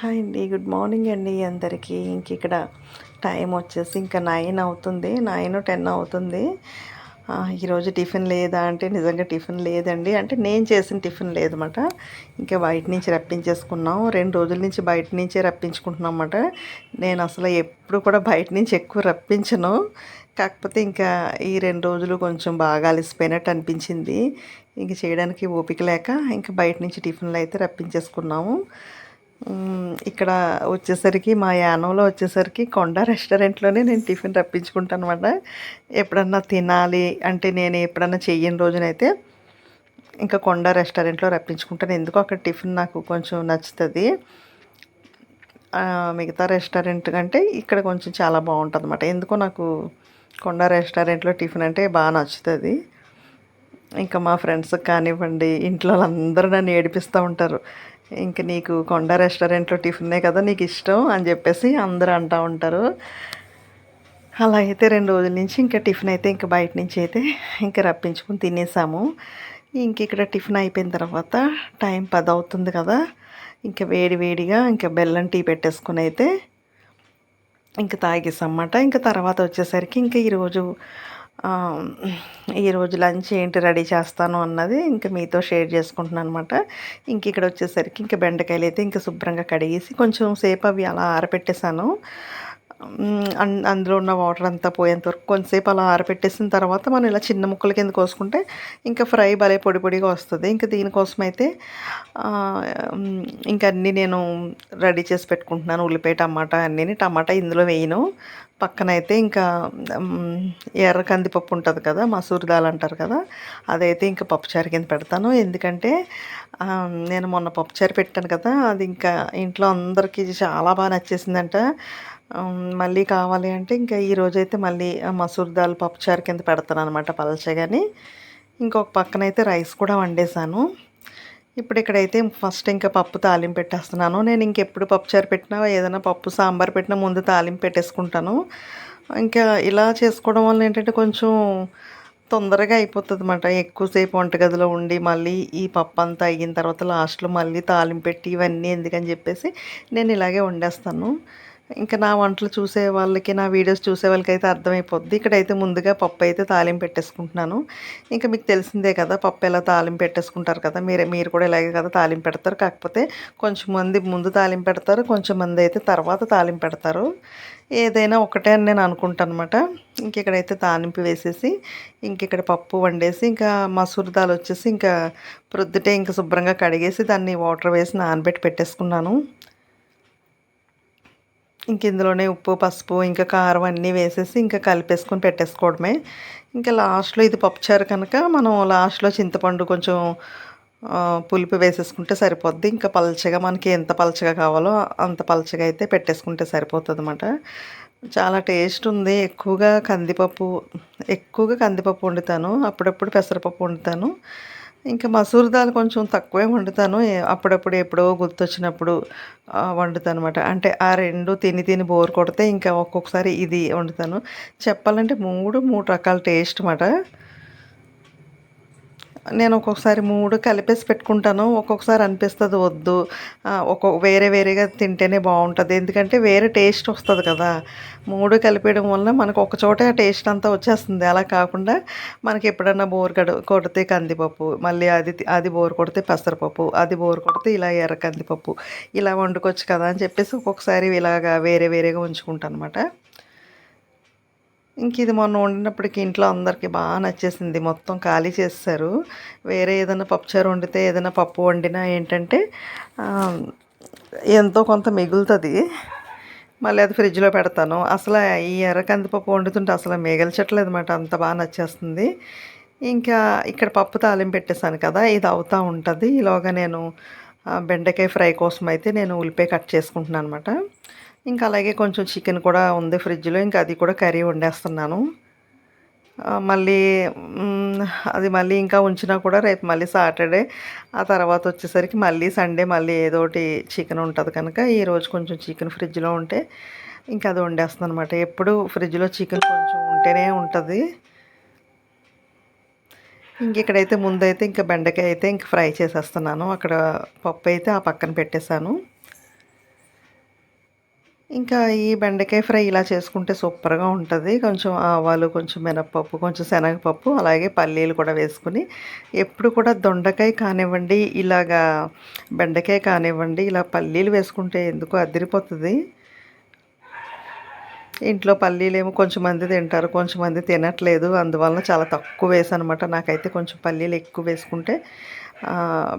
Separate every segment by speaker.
Speaker 1: Hi అండి good morning అండి అందరికీ. ఇంక ఇక్కడ టైం వచ్చేసి ఇంకా నైన్ అవుతుంది. నైన్ టెన్ అవుతుంది. ఈరోజు టిఫిన్ లేదా అంటే నిజంగా టిఫిన్ లేదండి. అంటే నేను చేసిన టిఫిన్ లేదన్నమాట ఇంకా బయట నుంచి రప్పించేసుకున్నాం. రెండు రోజుల నుంచి బయట నుంచే రప్పించుకుంటున్నాం అన్నమాట. నేను అసలు ఎప్పుడు కూడా బయట నుంచి ఎక్కువ రప్పించను. కాకపోతే ఇంకా ఈ రెండు రోజులు కొంచెం బాగా అలసిపోయినట్టు అనిపించింది. ఇంక చేయడానికి ఓపిక లేక ఇంకా బయట నుంచి టిఫిన్లు అయితే రప్పించేసుకున్నాము. ఇక్కడ వచ్చేసరికి మా యానంలో వచ్చేసరికి కొండ రెస్టారెంట్లోనే నేను టిఫిన్ రప్పించుకుంటాను అనమాట ఎప్పుడన్నా తినాలి అంటే నేను ఎప్పుడన్నా చెయ్యని రోజునైతే ఇంకా కొండ రెస్టారెంట్లో రప్పించుకుంటాను. ఎందుకో అక్కడ టిఫిన్ నాకు కొంచెం నచ్చుతుంది. మిగతా రెస్టారెంట్ కంటే ఇక్కడ కొంచెం చాలా బాగుంటుంది అనమాట ఎందుకో నాకు కొండ రెస్టారెంట్లో టిఫిన్ అంటే బాగా నచ్చుతుంది. ఇంకా మా ఫ్రెండ్స్కి కానివ్వండి ఇంట్లో అందరూ నన్ను ఏడిపిస్తూ ఉంటారు. ఇంక నీకు కొండ రెస్టారెంట్లో టిఫినే కదా నీకు ఇష్టం అని చెప్పేసి అందరూ అంటూ ఉంటారు. అలా అయితే రెండు రోజుల నుంచి ఇంకా టిఫిన్ అయితే ఇంకా బయట నుంచి అయితే ఇంకా రప్పించుకుని తినేసాము. ఇంక ఇక్కడ టిఫిన్ అయిపోయిన తర్వాత టైం పది అవుతుంది కదా. ఇంకా వేడి వేడిగా ఇంకా బెల్లం టీ పెట్టేసుకుని అయితే ఇంకా తాగేసాం అన్నమాట ఇంకా తర్వాత వచ్చేసరికి ఇంకా ఈరోజు ఈరోజు లంచ్ ఏంటి రెడీ చేస్తాను అన్నది ఇంకా మీతో షేర్ చేసుకుంటున్నాను అనమాట ఇంక ఇక్కడ వచ్చేసరికి ఇంకా బెండకాయలు అయితే ఇంకా శుభ్రంగా కడిగేసి కొంచెం సేపు అవి అలా ఆరపెట్టేశాను అందులో ఉన్న వాటర్ అంతా పోయేంత వరకు కొంతసేపు అలా ఆరపెట్టేసిన తర్వాత మనం ఇలా చిన్న ముక్కల కింద కోసుకుంటే ఇంకా ఫ్రై భలే పొడి పొడిగా వస్తుంది. ఇంకా దీనికోసం అయితే ఇంకా అన్నీ నేను రెడీ చేసి పెట్టుకుంటున్నాను. ఉల్లిపాయ టమాటా అన్నీ టమాటా ఇందులో వేయను. పక్కన అయితే ఇంకా ఎర్ర కందిపప్పు ఉంటుంది కదా మసూర్ దాల్ అంటారు కదా అదైతే ఇంకా పప్పుచారు కింద పెడతాను. ఎందుకంటే నేను మొన్న పప్పుచారు పెట్టాను కదా అది ఇంకా ఇంట్లో అందరికీ చాలా బాగా నచ్చేసిందంట. మళ్ళీ కావాలి అంటే ఇంకా ఈరోజైతే మళ్ళీ మసూర్ దాల్ పప్పుచారు కింద పెడతాను అనమాట పలచగాని ఇంకొక పక్కన అయితే రైస్ కూడా వండేసాను ఇప్పుడు ఇక్కడైతే ఫస్ట్ ఇంకా పప్పు తాలింపు పెట్టేస్తున్నాను. నేను ఇంకెప్పుడు పప్పుచారు పెట్టినా ఏదైనా పప్పు సాంబార్ పెట్టినా ముందు తాలింపు పెట్టేసుకుంటాను. ఇంకా ఇలా చేసుకోవడం వల్ల ఏంటంటే కొంచెం తొందరగా అయిపోతుంది అనమాట ఎక్కువసేపు వంటగదిలో ఉండి మళ్ళీ ఈ పప్పు అంతా అయిన తర్వాత లాస్ట్లో మళ్ళీ తాలింపు పెట్టి ఇవన్నీ ఎందుకని చెప్పేసి నేను ఇలాగే వండేస్తాను. ఇంకా నా వంటలు చూసే వాళ్ళకి నా వీడియోస్ చూసే వాళ్ళకి అయితే అర్థమైపోద్ది. ఇక్కడైతే ముందుగా పప్పు అయితే తాలింపు పెట్టేసుకుంటున్నాను. ఇంకా మీకు తెలిసిందే కదా పప్పు ఎలా తాలింపు పెట్టేసుకుంటారు కదా మీరు మీరు కూడా ఇలాగే కదా తాలింపు పెడతారు. కాకపోతే కొంచెం మంది ముందు తాలింపు పెడతారు కొంచెం మంది అయితే తర్వాత తాలింపు పెడతారు. ఏదైనా ఒకటే అని నేను అనుకుంటాను అనమాట ఇంకెక్కడైతే తాలింపు వేసేసి ఇంక ఇక్కడ పప్పు వండేసి ఇంకా మసూర్ దాల్ వచ్చేసి ఇంకా ప్రొద్దుటే ఇంకా శుభ్రంగా కడిగేసి దాన్ని వాటర్ వేసి నానబెట్టి పెట్టేసుకున్నాను. ఇంక ఇందులోనే ఉప్పు పసుపు ఇంకా కారం అన్నీ వేసేసి ఇంకా కలిపేసుకొని పెట్టేసుకోవడమే. ఇంకా లాస్ట్లో ఇది పప్పుచారు కనుక మనం లాస్ట్లో చింతపండు కొంచెం పులుపు వేసేసుకుంటే సరిపోద్ది. ఇంకా పలచగా మనకి ఎంత పలచగా కావాలో అంత పలచగా అయితే పెట్టేసుకుంటే సరిపోతుంది అనమాట చాలా టేస్ట్ ఉంది. ఎక్కువగా కందిపప్పు ఎక్కువగా కందిపప్పు వండుతాను. అప్పుడప్పుడు పెసరపప్పు వండుతాను. ఇంకా మసూర్ దాల్ కొంచెం తక్కువే వండుతాను. అప్పుడప్పుడు ఎప్పుడో గుర్తొచ్చినప్పుడు వండుతాను అనమాట అంటే ఆ రెండు తిని తిని బోర్ కొడితే ఇంకా ఒక్కొక్కసారి ఇది వండుతాను. చెప్పాలంటే మూడు మూడు రకాల టేస్ట్ అన్నమాట నేను ఒక్కొక్కసారి మూడు కలిపేసి పెట్టుకుంటాను. ఒక్కొక్కసారి అనిపిస్తుంది వద్దు. ఒక్కొక్క వేరే వేరేగా తింటేనే బాగుంటుంది. ఎందుకంటే వేరే టేస్ట్ వస్తుంది కదా. మూడు కలిపేయడం వల్ల మనకు ఒక చోటే ఆ టేస్ట్ అంతా వచ్చేస్తుంది. అలా కాకుండా మనకి ఎప్పుడన్నా బోర్ కడు కొడితే కందిపప్పు మళ్ళీ అది అది బోర్ కొడితే పెసరపప్పు అది బోర్ కొడితే ఇలా ఎర్ర కందిపప్పు ఇలా వండుకోవచ్చు కదా అని చెప్పేసి ఒక్కొక్కసారి ఇలాగా వేరే వేరేగా ఉంచుకుంటాను అనమాట ఇంక ఇది మొన్న వండినప్పటికి ఇంట్లో అందరికీ బాగా నచ్చేసింది. మొత్తం ఖాళీ చేస్తారు. వేరే ఏదైనా పప్పుచారు వండితే ఏదైనా పప్పు వండినా ఏంటంటే ఎంతో కొంత మిగులుతుంది. మళ్ళీ అది ఫ్రిడ్జ్లో పెడతాను. అసలు ఈ ఎర్ర కందిపప్పు వండుతుంటే అసలు మిగల్చట్లేదు అనమాట అంత బాగా నచ్చేస్తుంది. ఇంకా ఇక్కడ పప్పు తాలింపు పెట్టేశాను కదా ఇది అవుతూ ఉంటుంది. ఈలోగా నేను బెండకాయ ఫ్రై కోసం అయితే నేను ఉల్లిపాయ కట్ చేసుకుంటున్నాను అనమాట ఇంకా అలాగే కొంచెం చికెన్ కూడా ఉంది ఫ్రిడ్జ్లో ఇంకా అది కూడా కర్రీ వండేస్తున్నాను. మళ్ళీ అది మళ్ళీ ఇంకా ఉంచినా కూడా రేపు మళ్ళీ సాటర్డే ఆ తర్వాత వచ్చేసరికి మళ్ళీ సండే మళ్ళీ ఏదో ఒకటి చికెన్ ఉంటుంది కనుక ఈరోజు కొంచెం చికెన్ ఫ్రిడ్జ్లో ఉంటే ఇంకా అది వండేస్తున్నాను అనమాట ఎప్పుడు ఫ్రిడ్జ్లో చికెన్ కొంచెం ఉంటేనే ఉంటుంది. ఇంక ఇక్కడైతే ముందైతే ఇంకా బెండకాయ అయితే ఇంక ఫ్రై చేసేస్తున్నాను. అక్కడ పప్పు అయితే ఆ పక్కన పెట్టేశాను. ఇంకా ఈ బెండకాయ ఫ్రై ఇలా చేసుకుంటే సూపర్గా ఉంటుంది. కొంచెం ఆవాలు కొంచెం మినప్పప్పు కొంచెం శనగపప్పు అలాగే పల్లీలు కూడా వేసుకుని ఎప్పుడు కూడా దొండకాయ కానివ్వండి ఇలాగా బెండకాయ కానివ్వండి ఇలా పల్లీలు వేసుకుంటే ఎందుకు అదిరిపోతుంది. ఇంట్లో పల్లీలు ఏమో కొంచెం మంది తింటారు కొంచెం మంది తినట్లేదు. అందువలన చాలా తక్కువ వేసాను అనమాట నాకైతే కొంచెం పల్లీలు ఎక్కువ వేసుకుంటే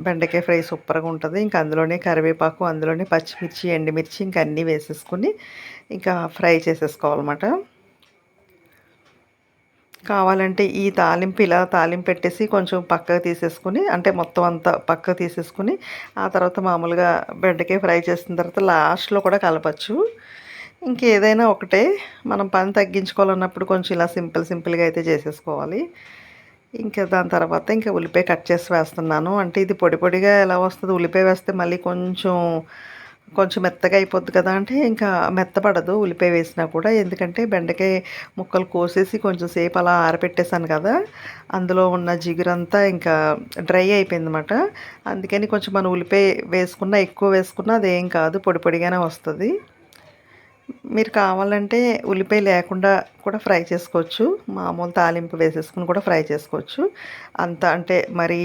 Speaker 1: బెండకాయ ఫ్రై సూపర్గా ఉంటుంది. ఇంకా అందులోనే కరివేపాకు అందులోనే పచ్చిమిర్చి ఎండుమిర్చి ఇంకా అన్నీ వేసేసుకుని ఇంకా ఫ్రై చేసేసుకోవాలన్నమాట. కావాలంటే ఈ తాలింపు ఇలా తాలింపు పెట్టేసి కొంచెం పక్కకు తీసేసుకుని అంటే మొత్తం అంతా పక్కకు తీసేసుకుని ఆ తర్వాత మామూలుగా బెండకాయ ఫ్రై చేసిన తర్వాత లాస్ట్లో కూడా కలపచ్చు. ఇంకేదైనా ఒకటే మనం పని తగ్గించుకోవాలన్నప్పుడు కొంచెం ఇలా సింపుల్ సింపుల్గా అయితే చేసేసుకోవాలి. ఇంకా దాని తర్వాత ఇంకా ఉల్లిపాయ కట్ చేసి వేస్తున్నాను. అంటే ఇది పొడి పొడిగా ఎలా వస్తుంది? ఉల్లిపాయ వేస్తే మళ్ళీ కొంచెం కొంచెం మెత్తగా అయిపోద్ది కదా అంటే ఇంకా మెత్తపడదు ఉల్లిపాయ వేసినా కూడా. ఎందుకంటే బెండకాయ ముక్కలు కోసేసి కొంచెం సేపు అలా ఆరపెట్టేశాను కదా. అందులో ఉన్న జిగురంతా ఇంకా డ్రై అయిపోయింది అనమాట అందుకని కొంచెం మనం ఉల్లిపాయ వేసుకున్నా ఎక్కువ వేసుకున్నా అదేం కాదు పొడి పొడిగానే వస్తుంది. మీరు కావాలంటే ఉల్లిపాయ లేకుండా కూడా ఫ్రై చేసుకోవచ్చు. మామూలు తాలింపు వేసేసుకుని కూడా ఫ్రై చేసుకోవచ్చు. అంత అంటే మరి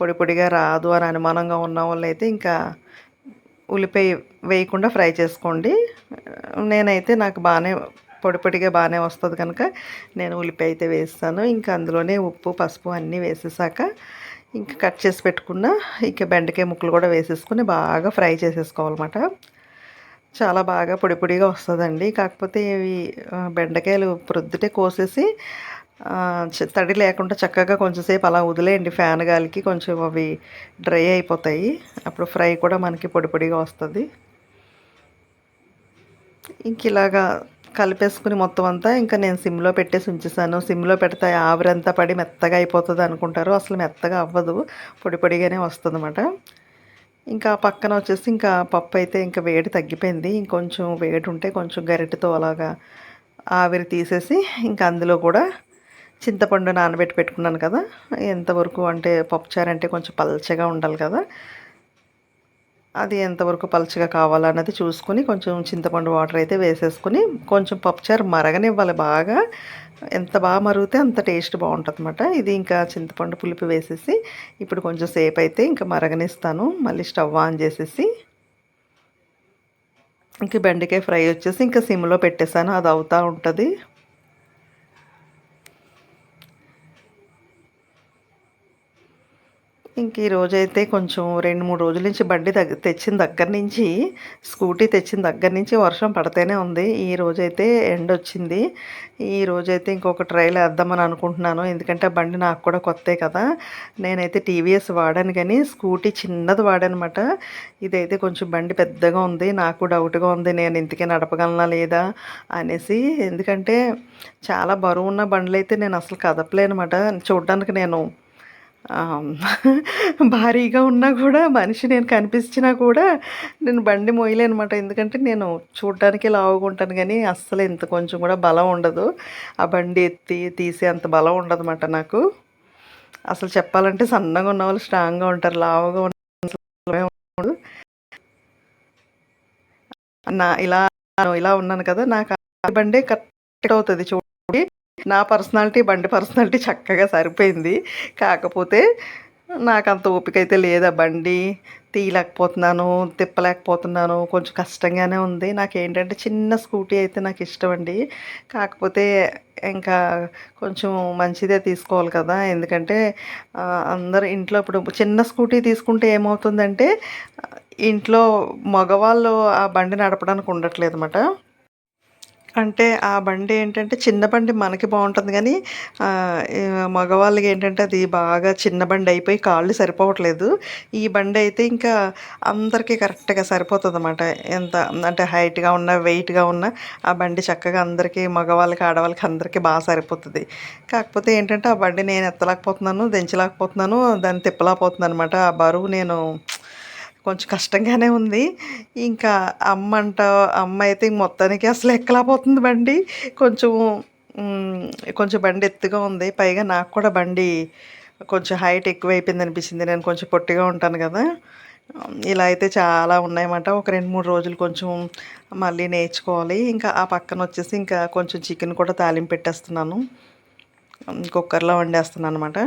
Speaker 1: పొడి పొడిగా రాదు అని అనుమానంగా ఉన్న వాళ్ళైతే ఇంకా ఉల్లిపాయ వేయకుండా ఫ్రై చేసుకోండి. నేనైతే నాకు బాగానే పొడి పొడిగా బాగానే వస్తుంది కనుక నేను ఉల్లిపాయ అయితే వేస్తాను. ఇంకా అందులోనే ఉప్పు పసుపు అన్నీ వేసేసాక ఇంకా కట్ చేసి పెట్టుకున్న ఇంకా బెండకాయ ముక్కలు కూడా వేసేసుకుని బాగా ఫ్రై చేసేసుకోవాలన్నమాట. చాలా బాగా పొడి పొడిగా వస్తుందండి. కాకపోతే ఇవి బెండకాయలు ప్రొద్దుటే కోసేసి తడి లేకుండా చక్కగా కొంచెంసేపు అలా వదిలేయండి ఫ్యాన్ గాలికి. కొంచెం అవి డ్రై అయిపోతాయి. అప్పుడు ఫ్రై కూడా మనకి పొడి పొడిగా వస్తుంది. ఇంక ఇలాగా కలిపేసుకుని మొత్తం అంతా ఇంకా నేను సిమ్లో పెట్టేసి ఉంచేసాను. సిమ్లో పెడితే ఆవిరంతా పడి మెత్తగా అయిపోతుంది అనుకుంటారు. అసలు మెత్తగా అవ్వదు. పొడి పొడిగానే వస్తుంది అన్నమాట ఇంకా పక్కన వచ్చేసి ఇంకా పప్పు అయితే ఇంకా వేడి తగ్గిపోయింది. ఇంకొంచెం వేడి ఉంటే కొంచెం గరిటెతో అలాగా ఆవిరి తీసేసి ఇంకా అందులో కూడా చింతపండు నానబెట్టి పెట్టుకున్నాను కదా. ఎంతవరకు అంటే పప్పుచారు అంటే కొంచెం పల్చగా ఉండాలి కదా. అది ఎంతవరకు పలుచగా కావాలన్నది చూసుకొని కొంచెం చింతపండు వాటర్ అయితే వేసేసుకొని కొంచెం పప్పుచారు మరగనివ్వాలి బాగా. ఎంత బాగా మరిగితే అంత టేస్ట్ బాగుంటుంది అనమాట ఇది ఇంకా చింతపండు పులుపు వేసేసి ఇప్పుడు కొంచెం సేపు అయితే ఇంకా మరగనిస్తాను. మళ్ళీ స్టవ్ ఆన్ చేసేసి ఇంక బెండకాయ ఫ్రై వచ్చేసి ఇంకా సిమ్లో పెట్టేశాను. అది అవుతూ ఉంటుంది. ఇంక ఈ రోజైతే కొంచెం రెండు మూడు రోజుల నుంచి బండి దగ్గర తెచ్చిన దగ్గర నుంచి స్కూటీ తెచ్చిన దగ్గర నుంచి వర్షం పడితేనే ఉంది. ఈ రోజైతే ఎండ వచ్చింది. ఈ రోజైతే ఇంకొక ట్రైల్ వేద్దామని అనుకుంటున్నాను. ఎందుకంటే బండి నాకు కూడా కొత్తే కదా. నేనైతే టీవీఎస్ వాడాను కానీ స్కూటీ చిన్నది వాడానమాట. ఇదైతే కొంచెం బండి పెద్దగా ఉంది. నాకు డౌట్గా ఉంది. నేను ఇంతకే నడపగలనా లేదా అనేసి. ఎందుకంటే చాలా బరువు ఉన్న బండ్లు అయితే నేను అసలు కదపలేనమాట. చూడడానికి నేను భారీగా ఉన్నా కూడా మనిషి నేను కనిపించినా కూడా నేను బండి మోయలేనమాట. ఎందుకంటే నేను చూడటానికి లావుగా ఉంటాను కానీ అస్సలు ఇంత కొంచెం కూడా బలం ఉండదు. ఆ బండి ఎత్తి తీసే అంత బలం ఉండదన్నమాట నాకు. అసలు చెప్పాలంటే సన్నగా ఉన్న వాళ్ళు స్ట్రాంగ్గా ఉంటారు లావుగా ఉండదు నా ఇలా ఇలా ఉన్నాను కదా నాకు బండి కరెక్ట్ అవుతుంది చూ నా పర్సనాలిటీ బండి పర్సనాలిటీ చక్కగా సరిపోయింది. కాకపోతే నాకు అంత ఓపిక అయితే లేదా బండి. తీయలేకపోతున్నాను తిప్పలేకపోతున్నాను. కొంచెం కష్టంగానే ఉంది. నాకు ఏంటంటే చిన్న స్కూటీ అయితే నాకు ఇష్టం అండి కాకపోతే ఇంకా కొంచెం మంచిదే తీసుకోవాలి కదా. ఎందుకంటే అందరు ఇంట్లో ఇప్పుడు చిన్న స్కూటీ తీసుకుంటే ఏమవుతుందంటే ఇంట్లో మగవాళ్ళు ఆ బండి నడపడానికి ఉండట్లేదు అన్నమాట అంటే ఆ బండి ఏంటంటే చిన్న బండి మనకి బాగుంటుంది కానీ మగవాళ్ళకి ఏంటంటే అది బాగా చిన్న బండి అయిపోయి కాళ్ళు సరిపోవట్లేదు. ఈ బండి అయితే ఇంకా అందరికీ కరెక్ట్గా సరిపోతుంది అనమాట ఎంత అంటే హైట్గా ఉన్న వెయిట్గా ఉన్న ఆ బండి చక్కగా అందరికీ మగవాళ్ళకి ఆడవాళ్ళకి అందరికీ బాగా సరిపోతుంది. కాకపోతే ఏంటంటే ఆ బండి నేను ఎత్తలేకపోతున్నాను దించలేకపోతున్నాను దాన్ని తిప్పలేకపోతున్నాను అనమాట ఆ బరువు నేను కొంచెం కష్టంగానే ఉంది. ఇంకా అమ్మ అంట అమ్మ అయితే మొత్తానికి అసలు ఎక్కలేకపోతుంది బండి. కొంచెం కొంచెం బండి ఎత్తుగా ఉంది. పైగా నాకు కూడా బండి కొంచెం హైట్ ఎక్కువైపోయింది అనిపించింది. నేను కొంచెం పొట్టిగా ఉంటాను కదా. ఇలా అయితే చాలా ఉన్నాయన్నమాట. ఒక రెండు మూడు రోజులు కొంచెం మళ్ళీ నేర్చుకోవాలి. ఇంకా ఆ పక్కన వచ్చేసి ఇంకా కొంచెం చికెన్ కూడా తాలింపు పెట్టేస్తున్నాను. కుక్కర్లో వండేస్తున్నాను అనమాట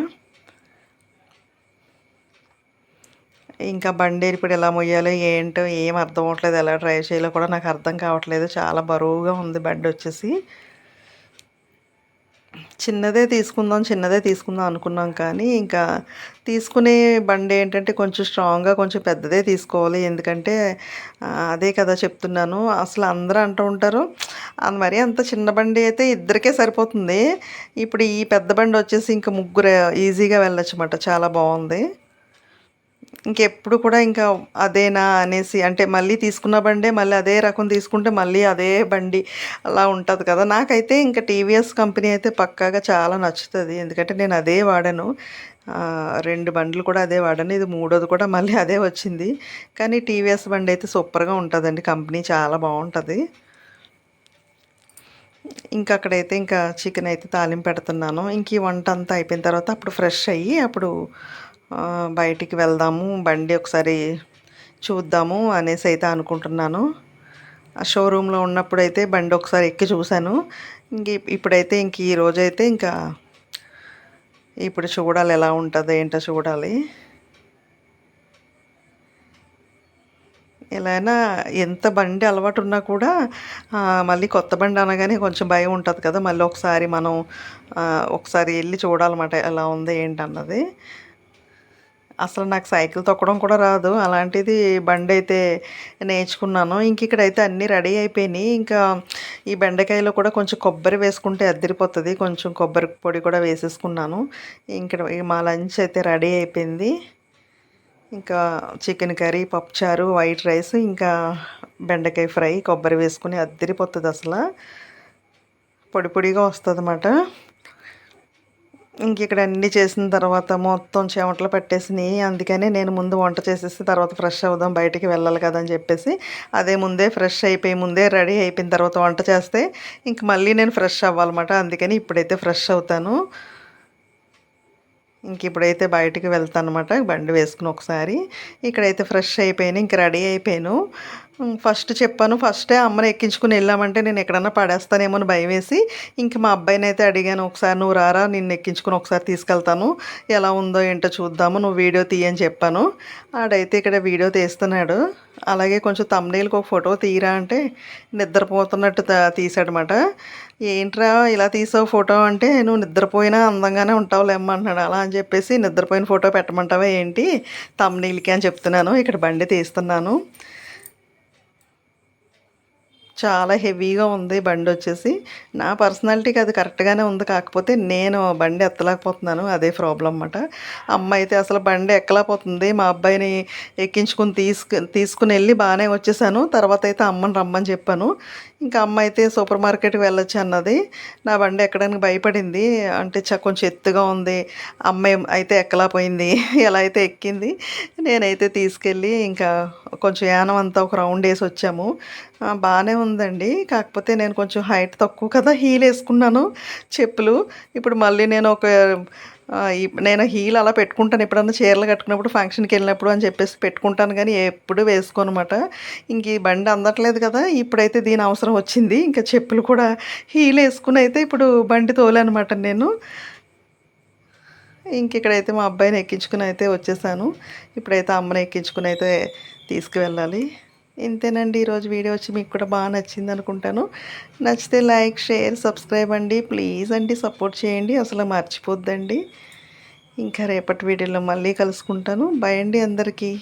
Speaker 1: ఇంకా బండి ఇప్పుడు ఎలా మొయ్యాలో ఏంటో ఏం అర్థం అవ్వట్లేదు ఎలా డ్రైవ్ చేయాలో కూడా నాకు అర్థం కావట్లేదు. చాలా బరువుగా ఉంది బండి వచ్చేసి. చిన్నదే తీసుకుందాం చిన్నదే తీసుకుందాం అనుకున్నాం కానీ ఇంకా తీసుకునే బండి ఏంటంటే కొంచెం స్ట్రాంగ్గా కొంచెం పెద్దదే తీసుకోవాలి. ఎందుకంటే అదే కదా చెప్తున్నాను. అసలు అందరూ అంటూ ఉంటారు అది మరి అంత చిన్న బండి అయితే ఇద్దరికే సరిపోతుంది. ఇప్పుడు ఈ పెద్ద బండి వచ్చేసి ఇంకా ముగ్గురు ఈజీగా వెళ్ళొచ్చు అన్నమాట చాలా బాగుంది. ఇంకెప్పుడు కూడా ఇంకా అదేనా అనేసి అంటే మళ్ళీ తీసుకున్న బండే మళ్ళీ అదే రకం తీసుకుంటే మళ్ళీ అదే బండి అలా ఉంటుంది కదా. నాకైతే ఇంకా టీవీఎస్ కంపెనీ అయితే పక్కాగా చాలా నచ్చుతుంది. ఎందుకంటే నేను అదే వాడాను. రెండు బండ్లు కూడా అదే వాడాను. ఇది మూడోది కూడా మళ్ళీ అదే వచ్చింది. కానీ టీవీఎస్ బండి అయితే సూపర్గా ఉంటుందండి. కంపెనీ చాలా బాగుంటుంది. ఇంకా అక్కడైతే ఇంకా చికెన్ అయితే తాలింపు పెడుతున్నాను. ఇంక ఈ వంట అంతా అయిపోయిన తర్వాత అప్పుడు ఫ్రెష్ అయ్యి అప్పుడు బయటికి వెళ్దాము బండి ఒకసారి చూద్దాము అనేసి అయితే అనుకుంటున్నాను. ఆ షోరూంలో ఉన్నప్పుడు అయితే బండి ఒకసారి ఎక్కి చూశాను. ఇంక ఇప్పుడైతే ఇంక ఈ రోజైతే ఇంకా ఇప్పుడు చూడాలి ఎలా ఉంటుందో ఏంటో చూడాలి. ఎలా ఎంత బండి అలవాటు ఉన్నా కూడా మళ్ళీ కొత్త బండి అనగానే కొంచెం భయం ఉంటుంది కదా. మళ్ళీ ఒకసారి మనం ఒకసారి వెళ్ళి చూడాలన్నమాట ఎలా ఉంది ఏంటన్నది. అసలు నాకు సైకిల్ తొక్కడం కూడా రాదు. అలాంటిది బండి అయితే నేర్చుకున్నాను. ఇంక ఇక్కడైతే అన్నీ రెడీ అయిపోయినాయి. ఇంకా ఈ బెండకాయలో కూడా కొంచెం కొబ్బరి వేసుకుంటే అద్దరిపోతుంది. కొంచెం కొబ్బరి పొడి కూడా వేసేసుకున్నాను. ఇంకా మా లంచ్ అయితే రెడీ అయిపోయింది. ఇంకా చికెన్ కర్రీ పప్పుచారు వైట్ రైస్ ఇంకా బెండకాయ ఫ్రై కొబ్బరి వేసుకుని అద్దరిపోతుంది అసలు. పొడి పొడిగా వస్తుంది అన్నమాట ఇంక ఇక్కడ అన్నీ చేసిన తర్వాత మొత్తం చెమటలు పట్టేసినాయి. అందుకనే నేను ముందు వంట చేసేసి తర్వాత ఫ్రెష్ అవుదాం బయటికి వెళ్ళాలి కదా అని చెప్పేసి అదే ముందే ఫ్రెష్ అయిపోయి ముందే రెడీ అయిపోయిన తర్వాత వంట చేస్తే ఇంక మళ్ళీ నేను ఫ్రెష్ అవ్వాలన్నమాట. అందుకని ఇప్పుడైతే ఫ్రెష్ అవుతాను. ఇంక ఇప్పుడైతే బయటికి వెళ్తాను అనమాట బండి వేసుకుని ఒకసారి. ఇక్కడైతే ఫ్రెష్ అయిపోయాను ఇంక రెడీ అయిపోయాను. ఫస్ట్ చెప్పాను ఫస్టే అమ్మని ఎక్కించుకుని వెళ్ళామంటే నేను ఎక్కడన్నా పడేస్తానేమో అని భయం వేసి ఇంక మా అబ్బాయిని అయితే అడిగాను ఒకసారి నువ్వు రారా నిన్ను ఎక్కించుకుని ఒకసారి తీసుకెళ్తాను. ఎలా ఉందో ఏంటో చూద్దాము నువ్వు వీడియో తీయని చెప్పాను. ఆడైతే ఇక్కడ వీడియో తీస్తున్నాడు. అలాగే కొంచెం తమ్నేలకు ఒక ఫోటో తీయరా అంటే నిద్రపోతున్నట్టు తీసాడనమాట ఏంట్రా ఇలా తీసావు ఫోటో అంటే నువ్వు నిద్రపోయినా అందంగానే ఉంటావులేమ్మ అంటున్నాడు. అలా అని చెప్పేసి నిద్రపోయిన ఫోటో పెట్టమంటావా ఏంటి? తమ్నీళ్ళకి అని చెప్తున్నాను. ఇక్కడ బండి తీస్తున్నాను. చాలా హెవీగా ఉంది బండి వచ్చేసి. నా పర్సనాలిటీకి అది కరెక్ట్గానే ఉంది. కాకపోతే నేను బండి ఎత్తలేకపోతున్నాను. అదే ప్రాబ్లం అన్నమాట. అమ్మ అయితే అసలు బండి ఎక్కలేకపోతుంది. మా అబ్బాయిని ఎక్కించుకుని తీసుకు తీసుకుని వెళ్ళి బాగానే వచ్చేసాను. తర్వాత అయితే అమ్మని రమ్మని చెప్పాను. ఇంకా అమ్మ అయితే సూపర్ మార్కెట్కి వెళ్ళొచ్చు అన్నది. నా బండి ఎక్కడానికి భయపడింది. అంటే కొంచెం ఎత్తుగా ఉంది. అమ్మాయి అయితే ఎక్కలేకపోయింది. ఎలా అయితే ఎక్కింది. నేనైతే తీసుకెళ్ళి ఇంకా కొంచెం యానం అంతా ఒక రౌండ్ వేసి వచ్చాము. బాగానే ఉందండి. కాకపోతే నేను కొంచెం హైట్ తక్కువ కదా హీల్ వేసుకున్నాను చెప్పులు. ఇప్పుడు మళ్ళీ నేను ఒక నేను హీల్ అలా పెట్టుకుంటాను. ఎప్పుడన్నా చీరలు కట్టుకున్నప్పుడు ఫంక్షన్కి వెళ్ళినప్పుడు అని చెప్పేసి పెట్టుకుంటాను కానీ ఎప్పుడు వేసుకోనమాట ఇంక ఈ బండి అందట్లేదు కదా ఇప్పుడైతే దీని అవసరం వచ్చింది. ఇంకా చెప్పులు కూడా హీల్ వేసుకుని అయితే ఇప్పుడు బండి తోలనమాట నేను. ఇంకెక్కడైతే మా అబ్బాయిని ఎక్కించుకుని అయితే వచ్చేసాను. ఇప్పుడైతే అమ్మని ఎక్కించుకుని అయితే తీసుకువెళ్ళాలి. ఇంతేనండి ఈరోజు వీడియో వచ్చి మీకు కూడా బాగా నచ్చింది అనుకుంటాను. నచ్చితే లైక్ షేర్ సబ్స్క్రైబ్ అండి. ప్లీజ్ అండి సపోర్ట్ చేయండి. అసలు మర్చిపోద్దండి. ఇంకా రేపటి వీడియోలో మళ్ళీ కలుసుకుంటాను. బాయ్ అండి అందరికీ.